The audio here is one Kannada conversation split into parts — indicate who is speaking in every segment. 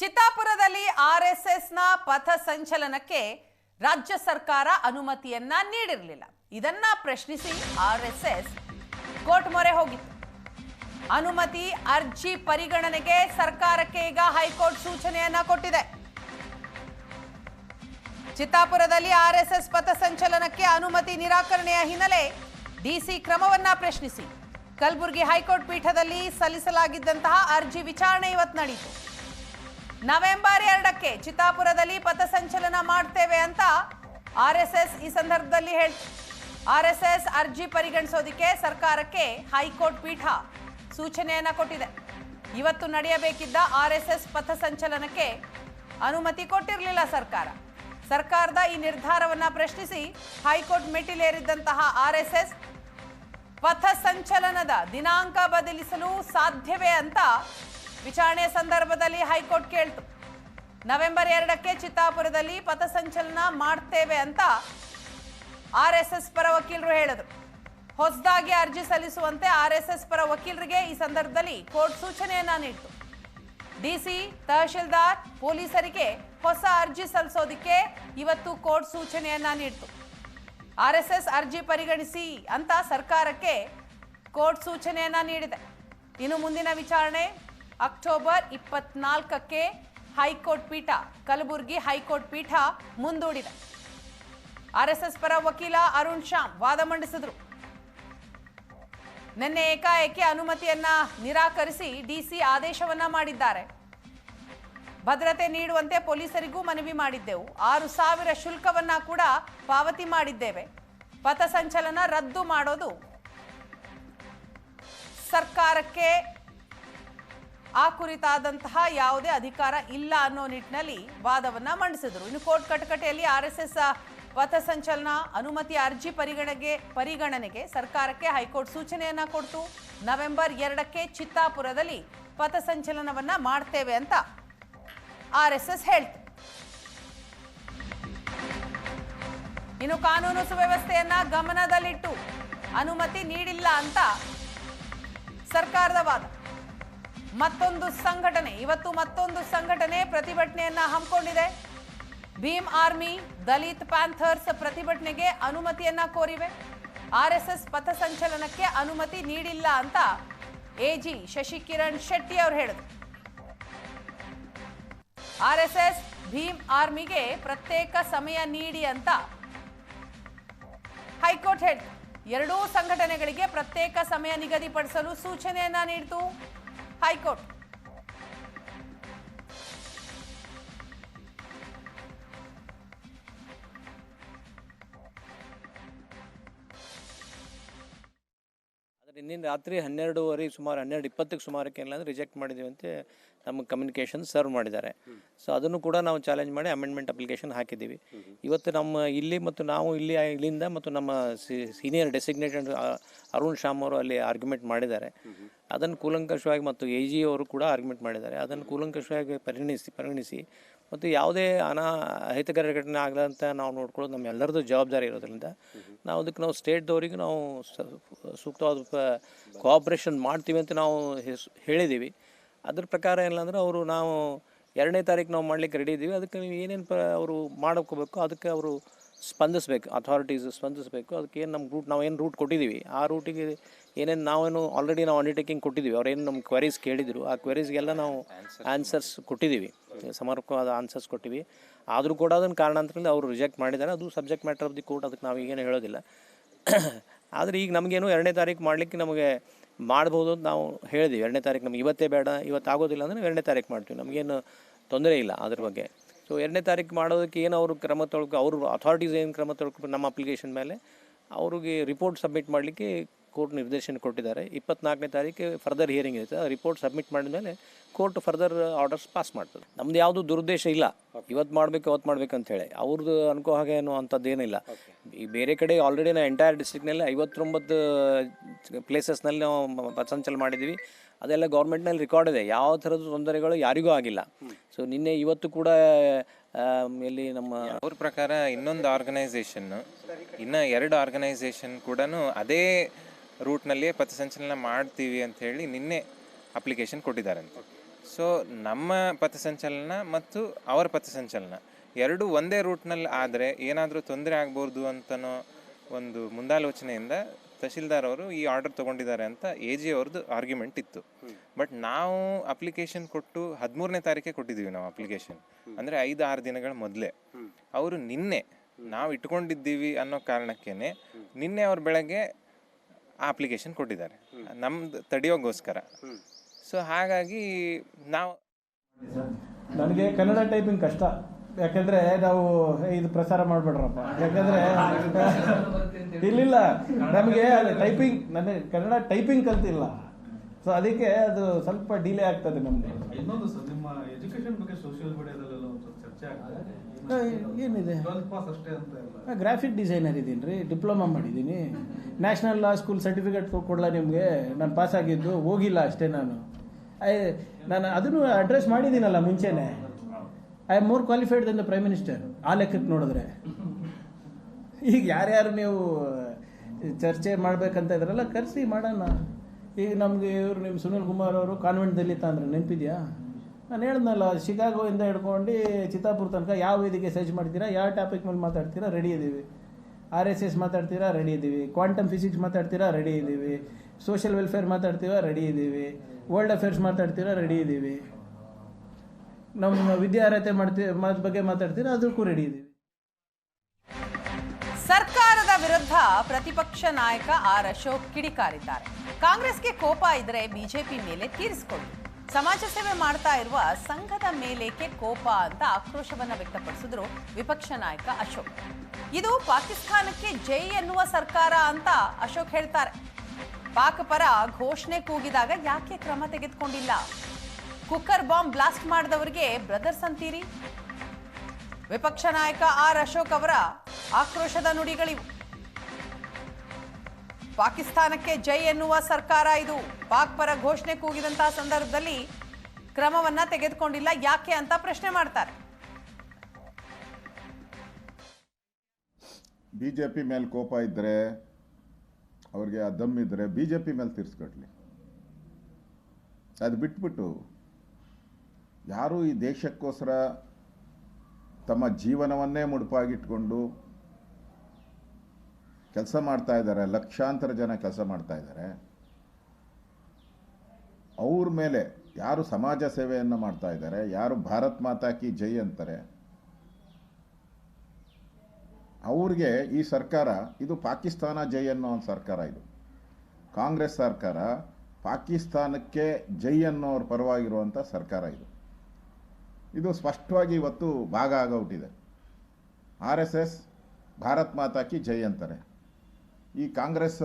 Speaker 1: ಚಿತ್ತಾಪುರದಲ್ಲಿ ಆರ್ಎಸ್ಎಸ್ನ ಪಥ ಸಂಚಲನಕ್ಕೆ ರಾಜ್ಯ ಸರ್ಕಾರ ಅನುಮತಿಯನ್ನ ನೀಡಿರಲಿಲ್ಲ. ಇದನ್ನ ಪ್ರಶ್ನಿಸಿ ಆರ್ಎಸ್ಎಸ್ ಕೋರ್ಟ್ ಮೊರೆ ಹೋಗಿತ್ತು. ಅನುಮತಿ ಅರ್ಜಿ ಪರಿಗಣನೆಗೆ ಸರ್ಕಾರಕ್ಕೆ ಈಗ ಹೈಕೋರ್ಟ್ ಸೂಚನೆಯನ್ನ ಕೊಟ್ಟಿದೆ. ಚಿತ್ತಾಪುರದಲ್ಲಿ ಆರ್ಎಸ್ಎಸ್ ಪಥಸಂಚಲನಕ್ಕೆ ಅನುಮತಿ ನಿರಾಕರಣೆಯ ಹಿನ್ನೆಲೆ ಡಿಸಿ ಕ್ರಮವನ್ನ ಪ್ರಶ್ನಿಸಿ. ಕಲಬುರಗಿ ಹೈಕೋರ್ಟ್ ಪೀಠದಲ್ಲಿ ಸಲ್ಲಿಸಲಾಗಿದ್ದಂತಹ ಅರ್ಜಿ ವಿಚಾರಣೆ ಇವತ್ತು ನಡೆಯಿತು ನವೆಂಬರ್ ಎರಡಕ್ಕೆ ಚಿತ್ತಾಪುರದಲ್ಲಿ ಪಥಸಂಚಲನ ಮಾಡ್ತೇವೆ ಅಂತ ಆರ್ಎಸ್ಎಸ್ ಈ ಸಂದರ್ಭದಲ್ಲಿ ಹೇಳ್, ಆರ್ ಎಸ್ ಎಸ್ ಅರ್ಜಿ ಪರಿಗಣಿಸೋದಕ್ಕೆ ಸರ್ಕಾರಕ್ಕೆ ಹೈಕೋರ್ಟ್ ಪೀಠ ಸೂಚನೆಯನ್ನ ಕೊಟ್ಟಿದೆ. ಇವತ್ತು ನಡೆಯಬೇಕಿದ್ದ ಆರ್ಎಸ್ಎಸ್ ಪಥಸಂಚಲನಕ್ಕೆ ಅನುಮತಿ ಕೊಟ್ಟಿರಲಿಲ್ಲ ಸರ್ಕಾರ. ಸರ್ಕಾರದ ಈ ನಿರ್ಧಾರವನ್ನ ಪ್ರಶ್ನಿಸಿ ಹೈಕೋರ್ಟ್ ಮೆಟ್ಟಿಲೇರಿದ್ದಂತಹ ಆರ್ ಎಸ್ ಎಸ್ ಪಥಸಂಚಲನದ ದಿನಾಂಕ ಬದಲಿಸಲು ಸಾಧ್ಯವೇ ಅಂತ ವಿಚಾರಣೆ ಸಂದರ್ಭದಲ್ಲಿ ಹೈಕೋರ್ಟ್ ಕೇಳ್ತು. ನವೆಂಬರ್ ಎರಡಕ್ಕೆ ಚಿತ್ತಾಪುರದಲ್ಲಿ ಪಥಸಂಚಲನ ಮಾಡ್ತೇವೆ ಅಂತ ಆರ್ ಎಸ್ ಎಸ್ ಪರ ವಕೀಲರು ಹೇಳಿದರು. ಹೊಸದಾಗಿ ಅರ್ಜಿ ಸಲ್ಲಿಸುವಂತೆ ಆರ್ ಎಸ್ ಎಸ್ ಪರ ವಕೀಲರಿಗೆ ಈ ಸಂದರ್ಭದಲ್ಲಿ ಕೋರ್ಟ್ ಸೂಚನೆಯನ್ನ ನೀಡಿತು. ಡಿಸಿ ತಹಶೀಲ್ದಾರ್ ಪೊಲೀಸರಿಗೆ ಹೊಸ ಅರ್ಜಿ ಸಲ್ಲಿಸೋದಕ್ಕೆ ಇವತ್ತು ಕೋರ್ಟ್ ಸೂಚನೆಯನ್ನ ನೀಡಿತು. ಆರ್ ಅರ್ಜಿ ಪರಿಗಣಿಸಿ ಅಂತ ಸರ್ಕಾರಕ್ಕೆ ಕೋರ್ಟ್ ಸೂಚನೆಯನ್ನ ನೀಡಿದೆ. ಇನ್ನು ಮುಂದಿನ ವಿಚಾರಣೆ ಅಕ್ಟೋಬರ್ ಇಪ್ಪತ್ನಾಲ್ಕಕ್ಕೆ ಹೈಕೋರ್ಟ್ ಪೀಠ, ಕಲಬುರಗಿ ಹೈಕೋರ್ಟ್ ಪೀಠ ಮುಂದೂಡಿದೆ. ಆರ್ಎಸ್ಎಸ್ ಎಸ್ ಎಸ್ ಪರ ವಕೀಲ ಅರುಣ್ ಶ್ಯಾಮ್ ವಾದ ಮಂಡಿಸಿದ್ರು. ನಿನ್ನೆ ಏಕಾಏಕಿ ಅನುಮತಿಯನ್ನ ನಿರಾಕರಿಸಿ ಡಿಸಿ ಆದೇಶವನ್ನ ಮಾಡಿದ್ದಾರೆ. ಭದ್ರತೆ ನೀಡುವಂತೆ ಪೊಲೀಸರಿಗೂ ಮನವಿ ಮಾಡಿದ್ದೆವು. ಆರು ಸಾವಿರ ಶುಲ್ಕವನ್ನ ಕೂಡ ಪಾವತಿ ಮಾಡಿದ್ದೇವೆ. ಪಥಸಂಚಲನ ರದ್ದು ಮಾಡೋದು ಸರ್ಕಾರಕ್ಕೆ ಆ ಕುರಿತಾದಂತಹ ಯಾವುದೇ ಅಧಿಕಾರ ಇಲ್ಲ ಅನ್ನೋ ನಿಟ್ಟಿನಲ್ಲಿ ವಾದವನ್ನ ಮಂಡಿಸಿದರು. ಇನ್ನು ಕೋರ್ಟ್ ಕಟಕಟೆಯಲ್ಲಿ ಆರ್ ಎಸ್ ಎಸ್ ಪಥಸಂಚಲನ ಅನುಮತಿ ಅರ್ಜಿ ಪರಿಗಣನೆಗೆ ಪರಿಗಣನೆಗೆ ಸರ್ಕಾರಕ್ಕೆ ಹೈಕೋರ್ಟ್ ಸೂಚನೆಯನ್ನ ಕೊಡ್ತು. ನವೆಂಬರ್ ಎರಡಕ್ಕೆ ಚಿತ್ತಾಪುರದಲ್ಲಿ ಪಥಸಂಚಲನವನ್ನ ಮಾಡ್ತೇವೆ ಅಂತ ಆರ್ ಎಸ್ ಎಸ್ ಹೇಳ್ತು. ಇನ್ನು ಕಾನೂನು ಸುವ್ಯವಸ್ಥೆಯನ್ನ ಗಮನದಲ್ಲಿಟ್ಟು ಅನುಮತಿ ನೀಡಿಲ್ಲ ಅಂತ ಸರ್ಕಾರದ ವಾದ. ಮತ್ತೊಂದು ಸಂಘಟನೆ, ಇವತ್ತು ಮತ್ತೊಂದು ಸಂಘಟನೆ ಪ್ರತಿಭಟನೆಯನ್ನ ಹಮ್ಮಿಕೊಂಡಿದೆ. ಭೀಮ್ ಆರ್ಮಿ, ದಲಿತ್ ಪ್ಯಾಂಥರ್ಸ್ ಪ್ರತಿಭಟನೆಗೆ ಅನುಮತಿಯನ್ನ ಕೋರಿವೆ. ಆರ್ಎಸ್ಎಸ್ ಪಥಸಂಚಲನಕ್ಕೆ ಅನುಮತಿ ನೀಡಿಲ್ಲ ಅಂತ ಎಜಿ ಶಶಿಕಿರಣ್ ಶೆಟ್ಟಿ ಅವರು ಹೇಳಿದ್ರು. ಆರ್ಎಸ್ಎಸ್ ಭೀಮ್ ಆರ್ಮಿಗೆ ಪ್ರತ್ಯೇಕ ಸಮಯ ನೀಡಿ ಅಂತ ಹೈಕೋರ್ಟ್ ಹೇಳಿತು ಎರಡೂ ಸಂಘಟನೆಗಳಿಗೆ ಪ್ರತ್ಯೇಕ ಸಮಯ ನಿಗದಿಪಡಿಸಲು ಸೂಚನೆಯನ್ನ ನೀಡಿತು. ಹೈಕೋರ್ಟ್.
Speaker 2: ನಿನ್ನೆ ರಾತ್ರಿ ಹನ್ನೆರಡೂವರೆ, ಸುಮಾರು ಹನ್ನೆರಡು ಇಪ್ಪತ್ತಕ್ಕೆ ಸುಮಾರಕ್ಕೆ ಎಲ್ಲ ರಿಜೆಕ್ಟ್ ಮಾಡಿದ್ದೀವಿ ಅಂತ ನಮಗೆ ಕಮ್ಯುನಿಕೇಷನ್ ಸರ್ವ್ ಮಾಡಿದ್ದಾರೆ. ಸೊ ಅದನ್ನು ಕೂಡ ನಾವು ಚಾಲೆಂಜ್ ಮಾಡಿ ಅಮೆಂಡ್ಮೆಂಟ್ ಅಪ್ಲಿಕೇಶನ್ ಹಾಕಿದ್ದೀವಿ. ಇವತ್ತು ನಮ್ಮ ಇಲ್ಲಿ ಮತ್ತು ನಾವು ಇಲ್ಲಿ ಇಲ್ಲಿಂದ ಮತ್ತು ನಮ್ಮ ಸೀನಿಯರ್ ಡೆಸಿಗ್ನೇಟೆಡ್ ಅರುಣ್ ಶಾಮ್ ಅವರು ಅಲ್ಲಿ ಆರ್ಗ್ಯುಮೆಂಟ್ ಮಾಡಿದ್ದಾರೆ. ಅದನ್ನು ಕೂಲಂಕಷವಾಗಿ ಮತ್ತು ಎ ಜಿ ಅವರು ಕೂಡ ಆರ್ಗ್ಯುಮೆಂಟ್ ಮಾಡಿದ್ದಾರೆ. ಅದನ್ನು ಕೂಲಂಕಷವಾಗಿ ಪರಿಗಣಿಸಿ ಪರಿಗಣಿಸಿ ಮತ್ತು ಯಾವುದೇ ಅನಾ ಅಹಿತಕರ ಘಟನೆ ಆಗದಂತ ನಾವು ನೋಡ್ಕೊಳ್ಳೋದು ನಮ್ಮ ಎಲ್ಲರದ್ದು ಜವಾಬ್ದಾರಿ ಇರೋದ್ರಿಂದ ನಾವು ಅದಕ್ಕೆ ನಾವು ಸ್ಟೇಟ್ದವ್ರಿಗೆ ನಾವು ಸೂಕ್ತವಾದ ಕೋಆಪ್ರೇಷನ್ ಮಾಡ್ತೀವಿ ಅಂತ ನಾವು ಹೇಳಿದ್ದೀವಿ. ಅದ್ರ ಪ್ರಕಾರ ಏನಂದ್ರೆ ಅವರು ನಾವು ಎರಡನೇ ತಾರೀಕು ನಾವು ಮಾಡ್ಲಿಕ್ಕೆ ರೆಡಿ ಇದ್ದೀವಿ. ಅದಕ್ಕೆ ನೀವು ಏನೇನು ಪ, ಅವರು ಮಾಡ್ಕೋಬೇಕು, ಅದಕ್ಕೆ ಅವರು ಸ್ಪಂದಿಸಬೇಕು ಅಥಾರಿಟೀಸ್ ಸ್ಪಂದಿಸಬೇಕು. ಅದಕ್ಕೆ ಏನು ನಮ್ಮ ರೂಟ್ ನಾವು ಏನು ರೂಟ್ ಕೊಟ್ಟಿದ್ದೀವಿ ಆ ರೂಟಿಗೆ ಏನೇನು ನಾವೇನು ಆಲ್ರೆಡಿ ನಾವು ಅಂಡರ್ಟೇಕಿಂಗ್ ಕೊಟ್ಟಿದ್ದೀವಿ ಅವ್ರೇನು ನಮ್ಮ ಕ್ವೆರೀಸ್ ಕೇಳಿದ್ರು. ಆ ಕ್ವೆರೀಸ್ಗೆಲ್ಲ ನಾವು ಆನ್ಸರ್ಸ್ ಕೊಟ್ಟಿದ್ದೀವಿ ಸಮರ್ಪಕವಾದ ಆನ್ಸರ್ಸ್ ಕೊಟ್ಟಿವಿ. ಆದರೂ ಕೂಡ ಅದನ್ನು ಕಾರಣಾಂತರದಲ್ಲಿ ಅವರು ರಿಜೆಕ್ಟ್ ಮಾಡಿದ್ದಾರೆ ಅದು subject matter of the court ಅದಕ್ಕೆ ನಾವು ಈಗೇನು ಹೇಳೋದಿಲ್ಲ. ಆದರೆ ಈಗ ನಮಗೇನು ಎರಡನೇ ತಾರೀಕು ಮಾಡಲಿಕ್ಕೆ ನಮಗೆ ಮಾಡ್ಬೋದು ಅಂತ ನಾವು ಹೇಳಿದ್ದೀವಿ ಎರಡನೇ ತಾರೀಕು ನಮ್ಗೆ ಇವತ್ತೇ ಬೇಡ ಇವತ್ತು ಆಗೋದಿಲ್ಲ ಅಂದರೆ ಎರಡನೇ ತಾರೀಕು ಮಾಡ್ತೀವಿ. ನಮಗೇನು ತೊಂದರೆ ಇಲ್ಲ ಅದ್ರ ಬಗ್ಗೆ. ಸೊ ಎರಡನೇ ತಾರೀಕು ಮಾಡೋದಕ್ಕೆ ಏನು ಅವರು ಕ್ರಮ ತೊಳ್ಕೊ ಅವರು ಅಥಾರಿಟೀಸ್ ಏನು ಕ್ರಮ ತೊಳ್ಕೊ ನಮ್ಮ ಅಪ್ಲಿಕೇಶನ್ ಮೇಲೆ ಅವ್ರಿಗೆ ರಿಪೋರ್ಟ್ ಸಬ್ಮಿಟ್ ಮಾಡಲಿಕ್ಕೆ ಕೋರ್ಟ್ ನಿರ್ದೇಶನ ಕೊಟ್ಟಿದ್ದಾರೆ. ಇಪ್ಪತ್ನಾಲ್ಕನೇ ತಾರೀಕು ಫರ್ದರ್ ಹಿಯರಿಂಗ್ ಇರುತ್ತೆ. ರಿಪೋರ್ಟ್ ಸಬ್ಮಿಟ್ ಮಾಡಿದ ಮೇಲೆ ಕೋರ್ಟ್ ಫರ್ದರ್ ಆರ್ಡರ್ಸ್ ಪಾಸ್ ಮಾಡ್ತದೆ. ನಮ್ದು ಯಾವುದು ದುರುದ್ದೇಶ ಇಲ್ಲ. ಇವತ್ತು ಮಾಡಬೇಕು ಅವತ್ತು ಮಾಡ್ಬೇಕು ಅಂತ ಹೇಳಿ. ಅವ್ರದ್ದು ಅನ್ಕೋ ಹಾಗೆ ಅನ್ನೋ ಅಂಥದ್ದು ಏನಿಲ್ಲ ಈ ಬೇರೆ ಕಡೆ ಆಲ್ರೆಡಿ ನಾವು ಎಂಟೈರ್ ಡಿಸ್ಟ್ರಿಕ್ನಲ್ಲಿ ಐವತ್ತೊಂಬತ್ತು ಪ್ಲೇಸಸ್ನಲ್ಲಿ ನಾವು ಸಂಚಲ ಮಾಡಿದ್ದೀವಿ. ಅದೆಲ್ಲ ಗೌರ್ಮೆಂಟ್ನಲ್ಲಿ ರೆಕಾರ್ಡ್ ಇದೆ. ಯಾವ ಥರದ ತೊಂದರೆಗಳು ಯಾರಿಗೂ ಆಗಿಲ್ಲ. ಸೊ ನಿನ್ನೆ ಇವತ್ತು ಕೂಡ ಇಲ್ಲಿ ನಮ್ಮ
Speaker 3: ಅವ್ರ ಪ್ರಕಾರ ಇನ್ನೊಂದು ಆರ್ಗನೈಸೇಷನ್ ಇನ್ನ ಎರಡು ಆರ್ಗನೈಸೇಷನ್ ಕೂಡ ಅದೇ ರೂಟ್ನಲ್ಲಿಯೇ ಪಥಸಂಚಲನ ಮಾಡ್ತೀವಿ ಅಂತ ಹೇಳಿ ನಿನ್ನೆ ಅಪ್ಲಿಕೇಶನ್ ಕೊಟ್ಟಿದ್ದಾರಂತೆ. ಸೊ ನಮ್ಮ ಪಥಸಂಚಲನ ಮತ್ತು ಅವರ ಪಥಸಂಚಲನ ಎರಡು ಒಂದೇ ರೂಟ್ನಲ್ಲಿ ಆದರೆ ಏನಾದರೂ ತೊಂದರೆ ಆಗ್ಬೋದು ಅಂತನೋ ಒಂದು ಮುಂದಾಲೋಚನೆಯಿಂದ ತಹಶೀಲ್ದಾರ್ ಅವರು ಈ ಆರ್ಡರ್ ತೊಗೊಂಡಿದ್ದಾರೆ ಅಂತ ಎ ಜಿ ಅವ್ರದ್ದು ಆರ್ಗ್ಯುಮೆಂಟ್ ಇತ್ತು. ಬಟ್ ನಾವು ಅಪ್ಲಿಕೇಶನ್ ಕೊಟ್ಟು ಹದಿಮೂರನೇ ತಾರೀಕೆ ಕೊಟ್ಟಿದ್ದೀವಿ ನಾವು ಅಪ್ಲಿಕೇಶನ್. ಅಂದರೆ ಐದು, ಆರು ದಿನಗಳ ಮೊದಲೇ. ಅವರು ನಿನ್ನೆ ನಾವು ಇಟ್ಕೊಂಡಿದ್ದೀವಿ ಅನ್ನೋ ಕಾರಣಕ್ಕೇನೆ ನಿನ್ನೆ ಅವ್ರ ಬೆಳಗ್ಗೆ ಆ ಅಪ್ಲಿಕೇಶನ್ ಕೊಟ್ಟಿದ್ದಾರೆ. ನಮ್ದು ತಡೆಯೋಗೋಸ್ಕರ. ಸೊ ಹಾಗಾಗಿ ನಾವು
Speaker 4: ನನಗೆ ಕನ್ನಡ ಟೈಪಿಂಗ್ ಕಷ್ಟ. ಯಾಕಂದ್ರೆ ನಾವು "ಏ, ಇದು ಪ್ರಸಾರ ಮಾಡ್ಬೇಡ್ರಪ್ಪ. ಯಾಕಂದ್ರೆ ಇಲ್ಲಿಲ್ಲ. ನಮಗೆ ಟೈಪಿಂಗ್ ನನಗೆ ಕನ್ನಡ ಟೈಪಿಂಗ್ ಕಲ್ತಿಲ್ಲ. ಸೊ ಅದಕ್ಕೆ ಅದು ಸ್ವಲ್ಪ ಡಿಲೇ ಆಗ್ತದೆ ನಮ್ಗೆ.
Speaker 5: ಇನ್ನೊಂದು ಸರ್ ನಿಮ್ಮ ಎಜುಕೇಶನ್ ಬಗ್ಗೆ ಸೋಷಿಯಲ್ ಮೀಡಿಯಾದಲ್ಲೆಲ್ಲ ಒಂದು ಚರ್ಚೆ ಆಗ್ತದೆ.
Speaker 4: ಏನಿದೆ? ಗ್ರಾಫಿಕ್ ಡಿಸೈನರ್ ಇದ್ದೀನಿ ರೀ ಡಿಪ್ಲೊಮಾ ಮಾಡಿದ್ದೀನಿ. ನ್ಯಾಷನಲ್ ಲಾ ಸ್ಕೂಲ್ ಸರ್ಟಿಫಿಕೇಟ್ ಕೊಡಲ್ಲ ನಿಮಗೆ? ನಾನು ಪಾಸ್ ಆಗಿದ್ದು ಹೋಗಿಲ್ಲ ಅಷ್ಟೇ ನಾನು. ನಾನು ಅದನ್ನು ಅಡ್ರೆಸ್ ಮಾಡಿದ್ದೀನಲ್ಲ ಮುಂಚೆನೆ. I am more qualified than the prime minister ಆ ಲೆಕ್ಕಕ್ಕೆ ನೋಡಿದ್ರೆ. ಈಗ ಯಾರ್ಯಾರು ನೀವು ಚರ್ಚೆ ಮಾಡ್ಬೇಕಂತ ಇದ್ರಲ್ಲ, ಕರೆಸಿ ಮಾಡೋಣ. ಈಗ ನಮಗೆ ಇವರು ನಿಮ್ಮ ಸುನಿಲ್ ಕುಮಾರ್ ಅವರು ಕಾನ್ವೆಂಟ್ದಲ್ಲಿ ತಂದ್ರೆ ನೆನಪಿದೆಯಾ? ನಾನು ಹೇಳ್ದಲ್ಲ ಶಿಕಾಗೋಯಿಂದ ಹಿಡ್ಕೊಂಡು ಚಿತ್ತಾಪುರ ತನಕ ಯಾವ ವೇದಿಕೆ ಸರ್ಚ್ ಮಾಡ್ತೀರಾ, ಯಾವ ಟಾಪಿಕ್ ಮೇಲೆ ಮಾತಾಡ್ತೀರಾ ರೆಡಿ ಇದ್ದೀವಿ ಆರ್ ಎಸ್ ಎಸ್ ಮಾತಾಡ್ತೀರಾ ರೆಡಿ ಇದ್ದೀವಿ ಕ್ವಾಂಟಮ್ ಫಿಸಿಕ್ಸ್ ಮಾತಾಡ್ತೀರಾ ರೆಡಿ ಇದ್ದೀವಿ ಸೋಷಿಯಲ್ ವೆಲ್ಫೇರ್ ಮಾತಾಡ್ತೀರಾ ರೆಡಿ ಇದ್ದೀವಿ ವರ್ಲ್ಡ್ ಅಫೇರ್ಸ್ ಮಾತಾಡ್ತೀರಾ ರೆಡಿ ಇದ್ದೀವಿ ನಮ್ಮ ವಿದ್ಯಾರ್ಹತೆ ಮಾಡ್ತೀವಿ ಬಗ್ಗೆ ಮಾತಾಡ್ತೀರಾ ಅದಕ್ಕೂ ರೆಡಿ ಇದ್ದೀವಿ
Speaker 1: ಸರ್ಕಾರದ ವಿರುದ್ಧ ಪ್ರತಿಪಕ್ಷ ನಾಯಕ ಆರ್ ಅಶೋಕ್ ಕಿಡಿಕಾರಿದ್ದಾರೆ. ಕಾಂಗ್ರೆಸ್ಗೆ ಕೋಪ ಇದ್ರೆ ಬಿಜೆಪಿ ಮೇಲೆ ತೀರಿಸಿಕೊಳ್ಳಿ. ಸಮಾಜ ಸೇವೆ ಮಾಡ್ತಾ ಇರುವ ಸಂಘದ ಮೇಲೇಕೆ ಕೋಪ ಅಂತ ಆಕ್ರೋಶವನ್ನ ವ್ಯಕ್ತಪಡಿಸಿದ್ರು ವಿಪಕ್ಷ ನಾಯಕ ಅಶೋಕ್. ಇದು ಪಾಕಿಸ್ತಾನಕ್ಕೆ ಜೈ ಎನ್ನುವ ಸರ್ಕಾರ ಅಂತ ಅಶೋಕ್ ಹೇಳ್ತಾರೆ. ಪಾಕ್ ಪರ ಘೋಷಣೆ ಕೂಗಿದಾಗ ಯಾಕೆ ಕ್ರಮ ತೆಗೆದುಕೊಂಡಿಲ್ಲ? ಕುಕ್ಕರ್ ಬಾಂಬ್ ಬ್ಲಾಸ್ಟ್ ಮಾಡಿದವರಿಗೆ ಬ್ರದರ್ಸ್ ಅಂತೀರಿ? ವಿಪಕ್ಷ ನಾಯಕ ಆರ್ ಅಶೋಕ್ ಅವರ ಆಕ್ರೋಶದ ನುಡಿಗಳಿವು. ಪಾಕಿಸ್ತಾನಕ್ಕೆ ಜೈ ಎನ್ನುವ ಸರ್ಕಾರ ಇದು. ಪಾಕ್ ಪರ ಘೋಷಣೆ ಕೂಗಿದಂತಹ ಸಂದರ್ಭದಲ್ಲಿ ಕ್ರಮವನ್ನ ತೆಗೆದುಕೊಂಡಿಲ್ಲ. ಯಾಕೆ ಅಂತ ಪ್ರಶ್ನೆ ಮಾಡ್ತಾರೆ.
Speaker 6: ಬಿ ಜೆ ಪಿ ಮೇಲೆ ಕೋಪ ಇದ್ದರೆ ಅವ್ರಿಗೆ ಆ ದಮ್ ಇದ್ದರೆ ಬಿ ಜೆ ಪಿ ಮೇಲೆ ತೀರ್ಸ್ಕೊಡ್ಲಿ ಅದು ಬಿಟ್ಬಿಟ್ಟು ಯಾರು ಈ ದೇಶಕ್ಕೋಸ್ಕರ ತಮ್ಮ ಜೀವನವನ್ನೇ ಮುಡುಪಾಗಿಟ್ಕೊಂಡು ಕೆಲಸ ಮಾಡ್ತಾ ಇದ್ದಾರೆ, ಲಕ್ಷಾಂತರ ಜನ ಕೆಲಸ ಮಾಡ್ತಾ ಇದ್ದಾರೆ. ಅವ್ರ ಮೇಲೆ ಯಾರು ಸಮಾಜ ಸೇವೆಯನ್ನು ಮಾಡ್ತಾ ಇದ್ದಾರೆ, ಯಾರು ಭಾರತ್ ಮಾತಾ ಕಿ ಜೈ ಅಂತಾರೆ, ಅವ್ರಿಗೆ ಈ ಸರ್ಕಾರ, ಇದು ಪಾಕಿಸ್ತಾನ ಜೈ ಅನ್ನೋ ಒಂದು ಸರ್ಕಾರ ಇದು. ಕಾಂಗ್ರೆಸ್ ಸರ್ಕಾರ ಪಾಕಿಸ್ತಾನಕ್ಕೆ ಜೈ ಅನ್ನೋರ ಪರವಾಗಿರುವಂಥ ಸರ್ಕಾರ ಇದು. ಇದು ಸ್ಪಷ್ಟವಾಗಿ ಇವತ್ತು ಭಾಗ ಆಗೋಗ್ಬಿಟ್ಟಿದೆ R S S, Bharat Mata ಕಿ ಜೈ ಅಂತಾರೆ. ಈ ಕಾಂಗ್ರೆಸ್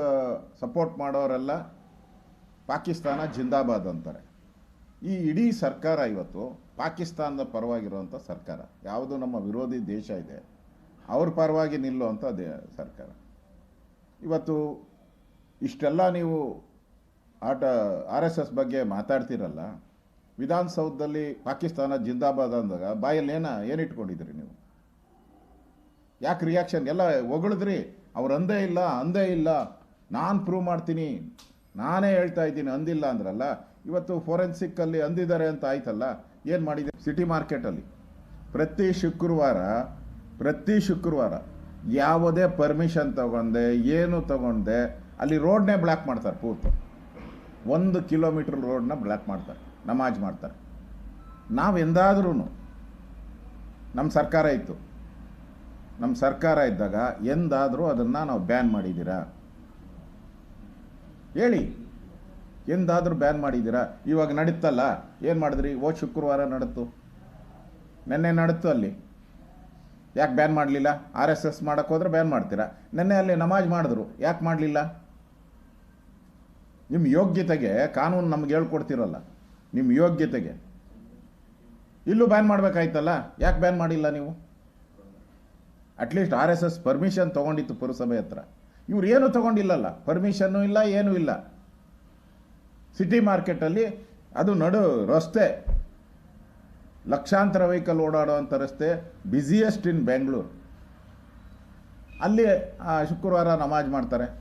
Speaker 6: ಸಪೋರ್ಟ್ ಮಾಡೋರೆಲ್ಲ ಪಾಕಿಸ್ತಾನ ಜಿಂದಾಬಾದ್ ಅಂತಾರೆ. ಈ ಇಡೀ ಸರ್ಕಾರ ಇವತ್ತು ಪಾಕಿಸ್ತಾನದ ಪರವಾಗಿರುವಂಥ ಸರ್ಕಾರ. ಯಾವುದು ನಮ್ಮ ವಿರೋಧಿ ದೇಶ ಇದೆ, ಅವ್ರ ಪರವಾಗಿ ನಿಲ್ಲುವಂಥ ದೇ, ಸರ್ಕಾರ. ಇವತ್ತು ಇಷ್ಟೆಲ್ಲ ನೀವು ಆಟ, ಆರ್ ಎಸ್ ಎಸ್ ಬಗ್ಗೆ ಮಾತಾಡ್ತಿರಲ್ಲ ವಿಧಾನಸೌಧದಲ್ಲಿ ಪಾಕಿಸ್ತಾನ ಜಿಂದಾಬಾದ್ ಅಂದಾಗ ಬಾಯಲ್ಲಿ ಏನ ಏನಿಟ್ಕೊಂಡಿದ್ರಿ ನೀವು? ಯಾಕೆ ರಿಯಾಕ್ಷನ್ ಎಲ್ಲ ಹೊಗಳಿದ್ರಿ, ಅವ್ರು ಅಂದೇ ಇಲ್ಲ ಅಂದೇ ಇಲ್ಲ. ನಾನು ಪ್ರೂವ್ ಮಾಡ್ತೀನಿ. ನಾನೇ ಹೇಳ್ತಾ ಇದ್ದೀನಿ, ಅಂದಿಲ್ಲ ಅಂದ್ರಲ್ಲ. ಇವತ್ತು ಫೋರೆನ್ಸಿಕ್ಕಲ್ಲಿ ಅಂದಿದ್ದಾರೆ ಅಂತ ಆಯ್ತಲ್ಲ, ಏನು ಮಾಡಿದೆ ಸಿಟಿ ಮಾರ್ಕೆಟಲ್ಲಿ ಪ್ರತಿ ಶುಕ್ರವಾರ ಪ್ರತಿ ಶುಕ್ರವಾರ ಯಾವುದೇ ಪರ್ಮಿಷನ್ ತಗೊಂಡೆ, ಏನು ತಗೊಂಡೆ, ಅಲ್ಲಿ ರೋಡ್ನೇ ಬ್ಲಾಕ್ ಮಾಡ್ತಾರೆ ಪೂರ್ತಿ. ಒಂದು ಕಿಲೋಮೀಟ್ರ್ ರೋಡ್ನ ಬ್ಲಾಕ್ ಮಾಡ್ತಾರೆ. ನಮಾಜ್ ಮಾಡ್ತಾರೆ. ನಾವು ಎಂದಾದ್ರೂ ನಮ್ಮ ಸರ್ಕಾರ ಇತ್ತು. ನಮ್ಮ ಸರ್ಕಾರ ಇದ್ದಾಗ ಎಂದಾದರೂ ಅದನ್ನು ನಾವು ಬ್ಯಾನ್ ಮಾಡಿದ್ದೀರಾ? ಹೇಳಿ. ಎಂದಾದರೂ ಬ್ಯಾನ್ ಮಾಡಿದ್ದೀರಾ? ಇವಾಗ ನಡೀತಲ್ಲ? ಏನು ಮಾಡಿದ್ರಿ? ಓ ಶುಕ್ರವಾರ ನಡತು. ನೆನ್ನೆ ನಡೀತು ಅಲ್ಲಿ. ಯಾಕೆ ಬ್ಯಾನ್ ಮಾಡಲಿಲ್ಲ? ಆರ್ ಎಸ್ ಎಸ್ ಮಾಡೋಕ್ಕೆ ಹೋದ್ರೆ ಬ್ಯಾನ್ ಮಾಡ್ತೀರಾ? ನೆನ್ನೆ ಅಲ್ಲಿ ನಮಾಜ್ ಮಾಡಿದ್ರು. ಯಾಕೆ ಮಾಡಲಿಲ್ಲ? ನಿಮ್ಮ ಯೋಗ್ಯತೆಗೆ ಕಾನೂನು ನಮ್ಗೆ ಹೇಳ್ಕೊಡ್ತಿರಲ್ಲ. ನಿಮ್ಮ ಯೋಗ್ಯತೆಗೆ. ಇಲ್ಲೂ ಬ್ಯಾನ್ ಮಾಡಬೇಕಾಯ್ತಲ್ಲ? ಯಾಕೆ ಬ್ಯಾನ್ ಮಾಡಿಲ್ಲ ನೀವು? At least R S S permission ತೊಗೊಂಡಿತ್ತು ಪುರಸಭೆ ಹತ್ರ. ಇವ್ರು ಏನು ತೊಗೊಂಡಿಲ್ಲಲ್ಲ? ಪರ್ಮಿಷನ್ನು ಇಲ್ಲ, ಏನೂ ಇಲ್ಲ. ಸಿಟಿ ಮಾರ್ಕೆಟಲ್ಲಿ ಅದು ನಡು ರಸ್ತೆ. ಲಕ್ಷಾಂತರ ವೆಹಿಕಲ್ ಓಡಾಡುವಂಥ ರಸ್ತೆ ಬ್ಯುಸಿಯೆಸ್ಟ್ ಇನ್ ಬೆಂಗಳೂರು ಅಲ್ಲಿ ಶುಕ್ರವಾರ ನಮಾಜ್ ಮಾಡ್ತಾರೆ.